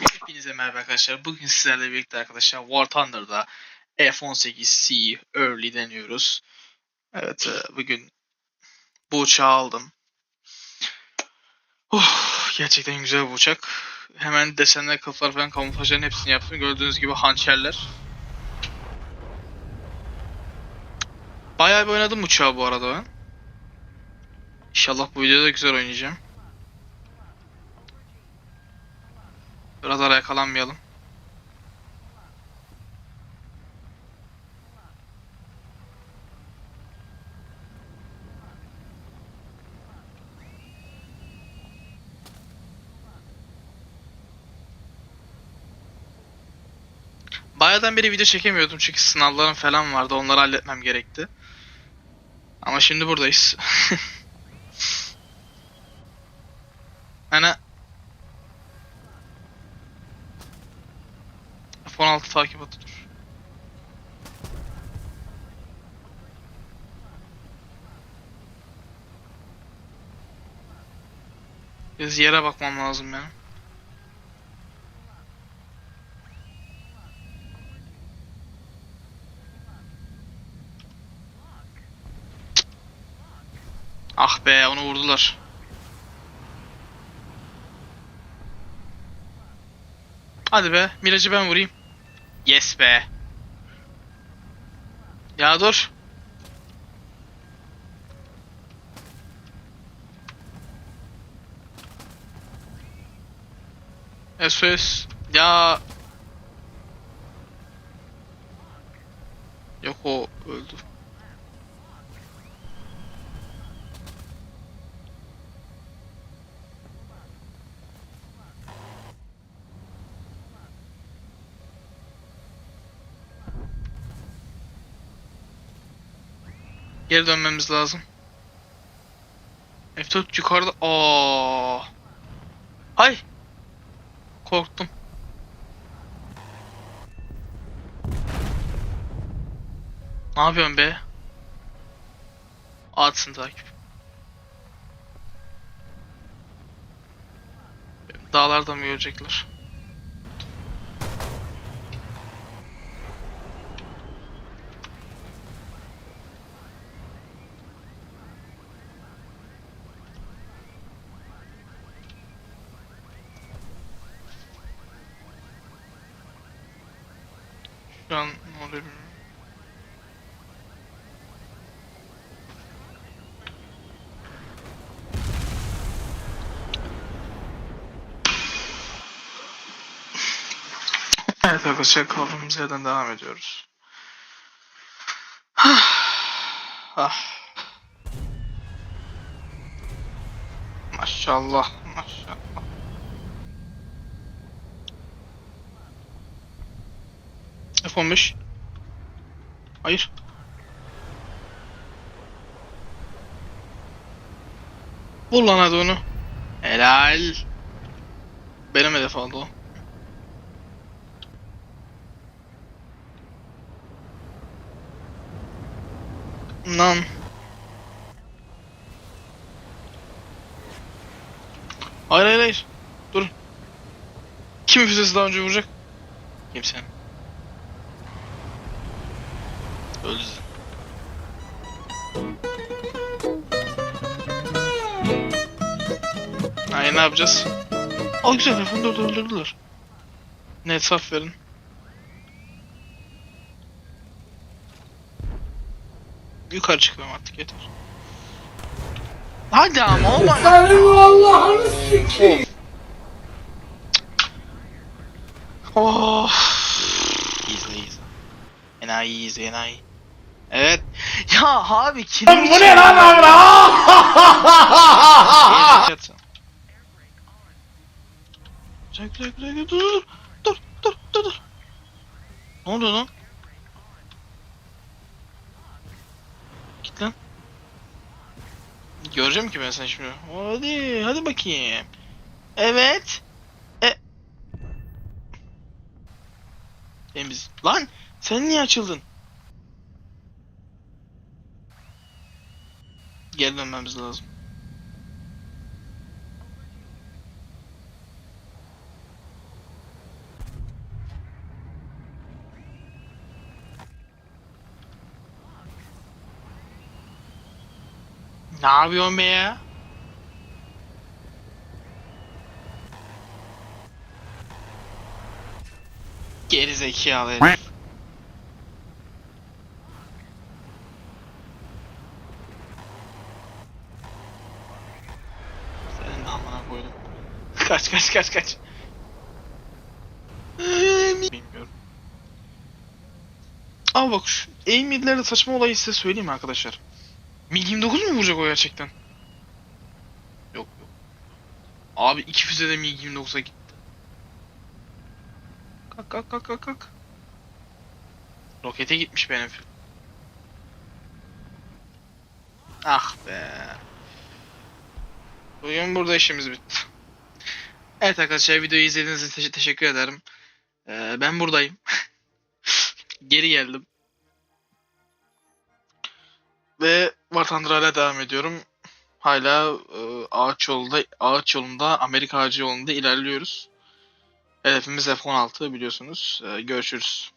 Hepinize merhaba arkadaşlar. Bugün sizlerle birlikte arkadaşlar War Thunder'da F-18C Early deniyoruz. Evet e, bugün bu uçağı aldım. Gerçekten güzel bir uçak. Hemen desenler, kılıflar falan kamuflajların hepsini yaptım. Gördüğünüz gibi hançerler. Bayağı bir oynadım uçağı bu arada ben. İnşallah bu videoda güzel oynayacağım. Radara yakalanmayalım. Bayağıdan beri video çekemiyordum çünkü sınavlarım falan vardı. Onları halletmem gerekti. Ama şimdi buradayız. Ana F-16 takip atı dur. Biraz yere bakmam lazım benim. Ah be onu vurdular. Hadi be Miracı ben vurayım. Yes be. Ya dur. SOS. Ya. Yok o öldü. Geri dönmemiz lazım. F4 yukarıda. Aa. Ay. Korktum. Ne yapıyorsun be? Atsın takip. Dağlarda mı görecekler? Şu an ne oluyor bilmiyorum. Evet arkadaşlar kaldığımız yerden devam ediyoruz. ah. Maşallah maşallah. F15. Hayır. Vur lan hadi onu. Helal. Benim hedef aldı o. Lan. Hayır hayır hayır. Dur. Kim füzesi daha önce vuracak? Kimse. Öldü. Ay ne yapacağız? Al güzel lafını da öldürdüler. Net saf verin. Yukarı çıkıyorum artık yeter. Hadi ama olma. Allah'ını sikeyim. Oh. İzle izle. Enayi izle enayi. Evet. Ya abi kilim Bu ne lan güzel güzel güzel dur dur dur dur dur dur. Ne oldu lan? Git lan. Göreceğim ki ben seni şimdi. Hadi hadi bakayım. Evet. E. Temiz. Lan sen niye açıldın? Geri dönmemiz lazım. Ne yapıyorsun be ya? Geri zekalı herif. Senin de amına koydum. Kaç kaç. Bilmiyorum. Ama bak şu aim midlerde saçma olayı size söyleyeyim arkadaşlar. MiG 29 mu vuracak o gerçekten? Yok yok. Abi iki füze de MiG 29'a gitti. Kalk kalk kalk kalk kalk. Rokete gitmiş benim. Ah be. Bugün burada işimiz bitti. Evet arkadaşlar videoyu izlediğiniz için teşe- teşekkür ederim. Ee, ben buradayım. Geri geldim. Ve Vatandıra'yla devam ediyorum. Hala e, ağaç yolunda, ağaç yolunda, Amerika ağacı yolunda ilerliyoruz. Hedefimiz F-16 biliyorsunuz. Ee, görüşürüz.